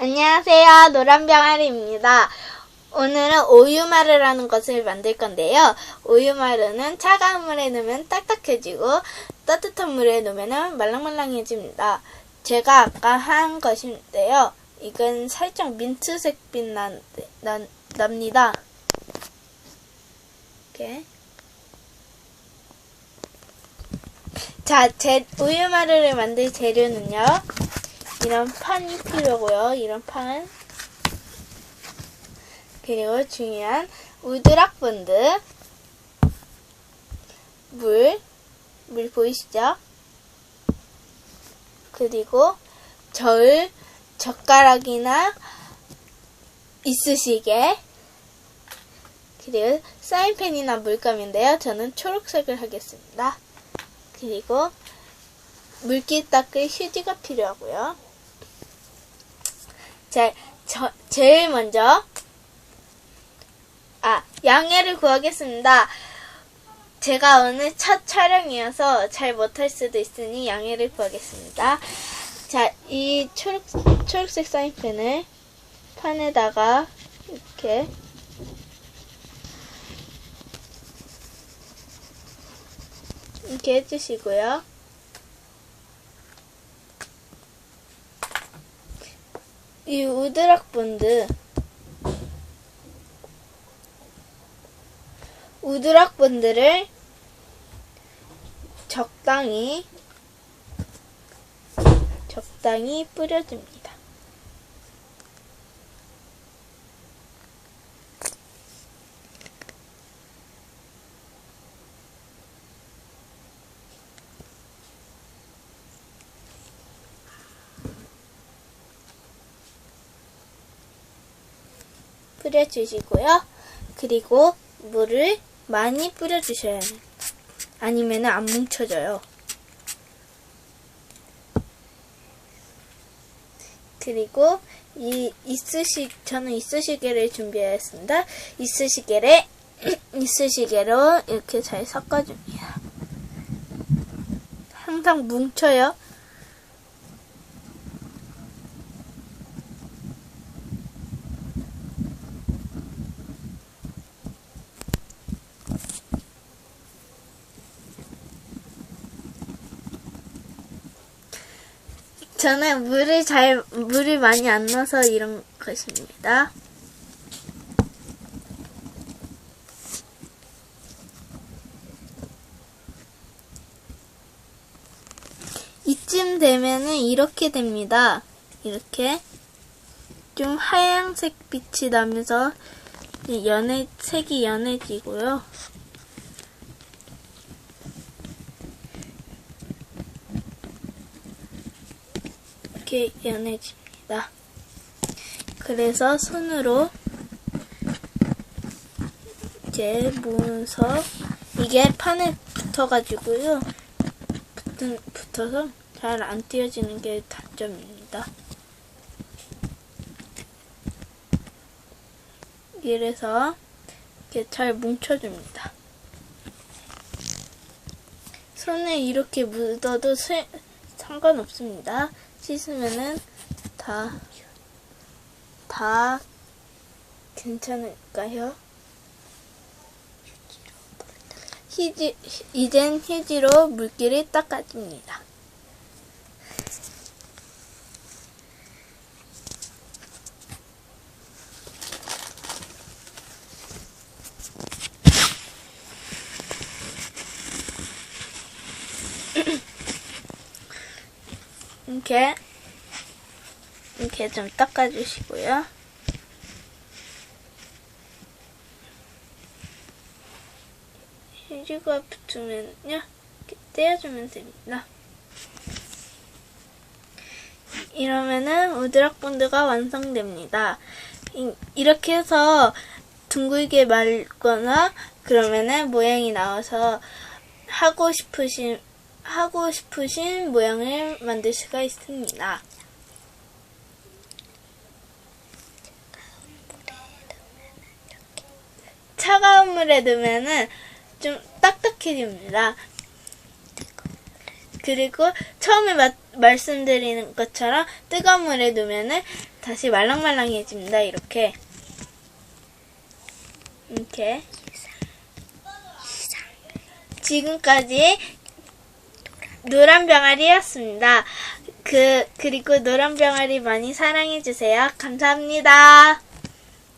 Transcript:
안녕하세요. 노란병아리입니다. 오늘은 우유마르를 하는 것을 만들 건데요. 우유마르는 차가운 물에 넣으면 딱딱해지고 따뜻한 물에 넣으면 말랑말랑해집니다. 제가 아까 한 것인데요. 이건 살짝 민트색 빛 난, 난, 납니다. 이렇게. 자, 제 우유마르를 만들 재료는요. 이런 판이 필요고요. 이런 판. 그리고 중요한 우드락 본드. 물. 물 보이시죠? 그리고 저울, 젓가락이나 이쑤시개. 그리고 사인펜이나 물감인데요. 저는 초록색을 하겠습니다. 그리고 물기 닦을 휴지가 필요하고요. 자, 저, 제일 먼저 아, 양해를 구하겠습니다. 제가 오늘 첫 촬영이어서 잘 못할 수도 있으니 양해를 구하겠습니다. 자, 이 초록, 초록색 사인펜을 판에다가 이렇게 이렇게 해주시고요. 이 우드락 본드 우드락 본드를 적당히 적당히 뿌려줍니다. 뿌려주시고요. 그리고 물을 많이 뿌려주셔야 합니다. 아니면 안 뭉쳐져요. 그리고 이 이쑤시 저는 이쑤시개를 준비하였습니다. 이쑤시개를 이쑤시개로 이렇게 잘 섞어줍니다. 항상 뭉쳐요. 저는 물을 잘, 물을 많이 안 넣어서 이런 것입니다. 이쯤 되면은 이렇게 됩니다. 이렇게. 좀 하얀색 빛이 나면서 연해, 색이 연해지고요. 이렇게 연해집니다. 그래서 손으로 이제 모아서 이게 판에 붙어가지고요. 붙은, 붙어서 잘 안 띄어지는 게 단점입니다. 이래서 이렇게 잘 뭉쳐줍니다. 손에 이렇게 묻어도 스, 상관없습니다. 씻으면은 다, 다 괜찮을까요? 휴지, 이젠 휴지로 물기를 닦아줍니다. 이렇게 이렇게 좀 닦아주시고요. 휴지가 붙으면요 이렇게 떼어주면 됩니다. 이러면은 우드락 본드가 완성됩니다. 이, 이렇게 해서 둥글게 말거나 그러면은 모양이 나와서 하고 싶으신 하고 싶으신 모양을 만들 수가 있습니다. 차가운 물에 넣으면은 좀 딱딱해집니다. 그리고 처음에 마- 말씀드리는 것처럼 뜨거운 물에 넣으면은 다 다시 말랑말랑해집니다. 이렇게. 이렇게. 지금까지 노란 병아리였습니다. 그, 그리고 노란 병아리 많이 사랑해주세요. 감사합니다.